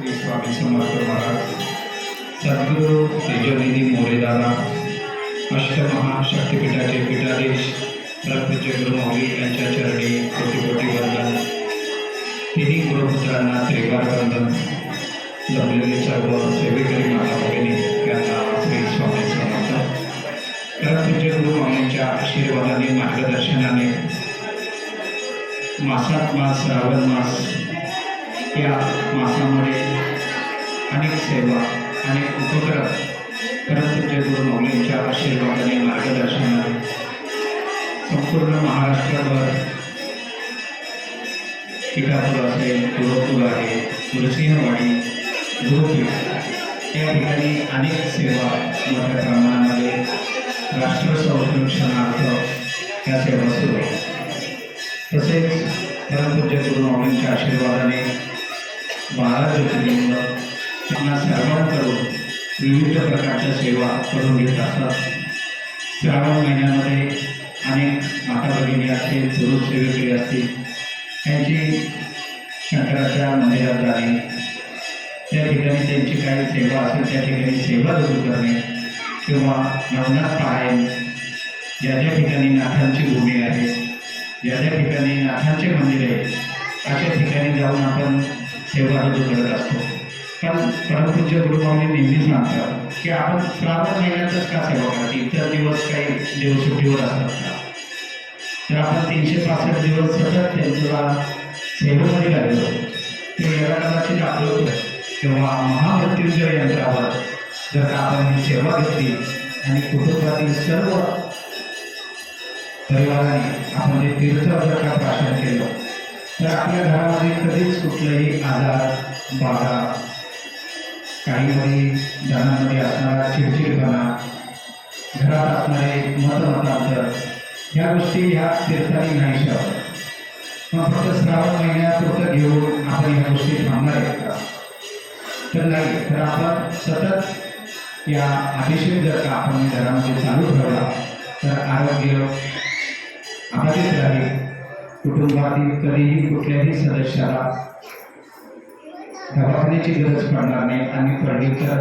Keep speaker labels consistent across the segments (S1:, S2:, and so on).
S1: श्री स्वामी समर्थ महाराज सद्गुरू तेजनिधी मोरेदादा अष्टमहाशक्तीपीठाचे पीठाधीश प्रपूज्य गुरु मौली यांच्या चरणी कोटी कोटी वंदन तिन्ही गुरुपुत्रांना त्रिवार वंदन जमलेले सर्व सेवेकरी माता भगिनी यांना श्री स्वामी समर्थ परमपूज्य गुरु मौलींच्या आशीर्वादाने मार्गदर्शनाने मासात मास श्रावण मास या मासामध्ये अनेक सेवा अनेक उपक्रम परमपूज्य गुरु मौलींच्या आशीर्वादाने मार्गदर्शनाने संपूर्ण महाराष्ट्रावर पिठापूर असेल गुरुपूर आहे नृसिंहवाडी गुरुपीठ या ठिकाणी अनेक सेवा मोठ्या प्रमाणामध्ये राष्ट्र संरक्षणार्थ या सेवा सुरू आहेत. तसेच परमपूज्य गुरु माऊलींच्या आशीर्वाद विविध प्रकारच्या सेवा करून घेत असतात श्रावण महिन्यामध्ये अनेक माता भगिनी असतील पुरुष सेवेकरी असतील त्यांची शंकराच्या मंदिरात जाणे त्या ठिकाणी त्यांची काही सेवा असेल त्या ठिकाणी सेवा सुरू करणे किंवा नवनाथ पारायण ज्या ज्या ठिकाणी नाथांची भूमी आहे ज्या ज्या ठिकाणी नाथांचे मंदिर आहे अशा ठिकाणी जाऊन आपण सेवा रजू करत असतो पण परमपूज्य गुरुमाऊली नेहमी सांगतात की आपण श्रावण महिन्यातच का सेवा करते? इतर दिवस काही दिवस सुट्टीवर असतात का? तर आपण तीनशे पासष्ट दिवस सतत त्यांच्या सेवेमध्ये लागलो. ते याला कदाचित आपलं तेव्हा महामृत्यूंच्या यंत्रावर जर का आपण ही सेवा घेतली आणि कुटुंबातील सर्व परिवाराने आपण जे तीर्थ तर आपल्या घरामध्ये कधीच कुठलाही आजार बाधा काहीमध्ये जणांमध्ये असणारा चिडचिडपणा घरात असणारे मतमतांतर ह्या गोष्टी ह्या तीर्थाने नाही शकत मग फक्त श्रावण महिन्यापुरतं घेऊन आपण ह्या गोष्टी थांबणार आहेत का? तर नाही. तर आपण सतत या अभिषेक जर का आपण घरामध्ये चालू ठेवला तर आरोग्य अबाधित राहील. कुटुंबातील कधीही कुठल्याही सदस्याला दवाखान्याची गरज पडणार नाही. आणि पडली तर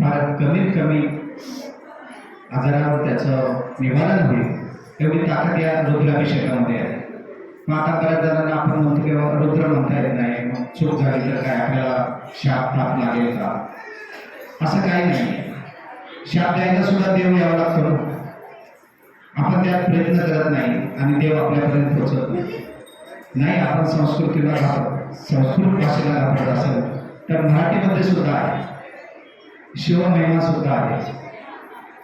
S1: फार कमीत कमी आजारावर त्याचं निवारण होईल. एवढी ताकद या रुद्राभिषेकामध्ये आहे. मग आता बऱ्याच जणांना आपण म्हणतो की रुद्र म्हणता येत नाही. मग चूक झाली तर काय? आपल्याला शाप ताप लागेल का? असं काही नाही. शाप द्यायला सुद्धा देव यावा लागतो ना. आपण त्यात प्रयत्न करत नाही आणि देव आपल्यापर्यंत पोहोचत नाही. नाही आपण संस्कृतीला घाबरत संस्कृत भाषेला घाबरत असेल तर मराठीमध्ये सुद्धा आहे. शिवमहिमा सुद्धा आहे.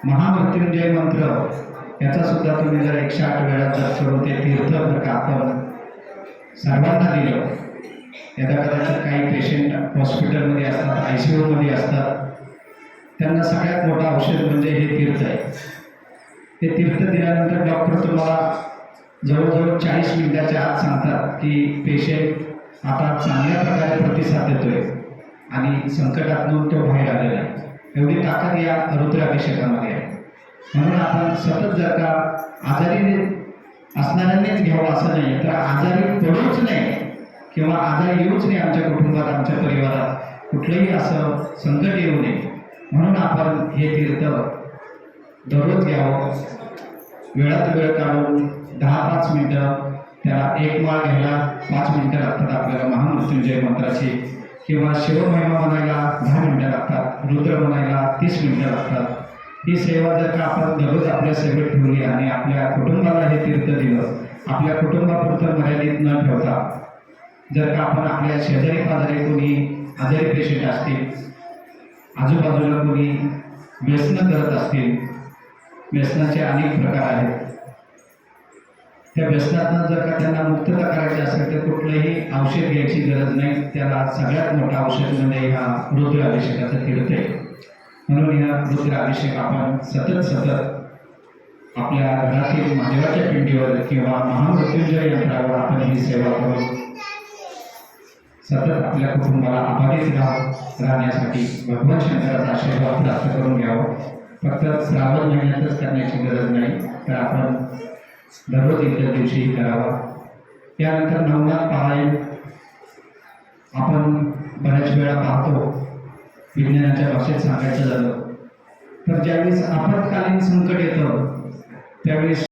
S1: महामृत्युंजय मंत्र याचा सुद्धा तुम्ही जर एकशे आठ वेळा जर करून ते तीर्थ जर का आपण सर्वांना दिलं. यदा कदाचित काही पेशंट हॉस्पिटलमध्ये असतात आय सी यूमध्ये असतात. त्यांना सगळ्यात मोठं औषध म्हणजे हे तीर्थ आहे. ते तीर्थ दिल्यानंतर डॉक्टर तुम्हाला जवळजवळ चाळीस मिनिटाच्या आत सांगतात की पेशंट आता चांगल्या प्रकारे प्रतिसाद देतोय आणि संकटातून तो बाहेर आलेला आहे. एवढी ताकद या रुद्राभिषेकामध्ये आहे. म्हणून आपण सतत जर का आजारी असणाऱ्यांनीच घ्यावं असं नाही तर आजारी पडूच नाही किंवा आजार येऊच नाही आमच्या कुटुंबात आमच्या परिवारात. कुठलंही असं संकट येऊ नये. म्हणून आपण हे तीर्थ दररोज घ्यावं. वेळात वेळ काढून दहा पाच मिनटं त्याला एक माळ घ्यायला पाच मिनटं लागतात आपल्याला महामृत्युंजय मंत्राची. किंवा शिवमहिमा म्हणायला दहा मिनटं लागतात. रुद्र म्हणायला तीस मिनटं लागतात. ही सेवा जर का आपण दररोज आपल्या सेवेत ठेवली आणि आपल्या कुटुंबाला हे तीर्थ दिलं आपल्या कुटुंबापुरतं मर्यादित न ठेवता जर का आपण आपल्या शेजारी पाजारी कोणी आजारी पेशंट असतील आजूबाजूला कोणी व्यसनं करत असतील व्यसनाचे अनेक प्रकार आहेत. त्या व्यसनातनं जर का त्यांना मुक्तता करायची असेल तर कुठलंही औषध घ्यायची गरज नाही. त्याला सगळ्यात मोठं औषध म्हणजे हा रुद्राभिषेकाचं तीर्थ आहे. म्हणून या रुद्राभिषेक आपण सतत सतत आपल्या घरातील महादेवाच्या पिंडीवर किंवा महामृत्युंजय यंत्रावर आपण ही सेवा करू सतत आपल्या कुटुंबाला आभारीत राह राहण्यासाठी भगवान शंकराचा आशीर्वाद प्राप्त करून घ्यावं. फक्त श्रावण महिन्यातच करण्याची गरज नाही. तर आपण दररोज इतर दिवशीही करावा. त्यानंतर नवनाथ पारायण आपण बऱ्याच वेळा पाहतो. विज्ञानाच्या भाषेत सांगायचं झालं. तर ज्यावेळेस आपत्कालीन संकट येतं त्यावेळेस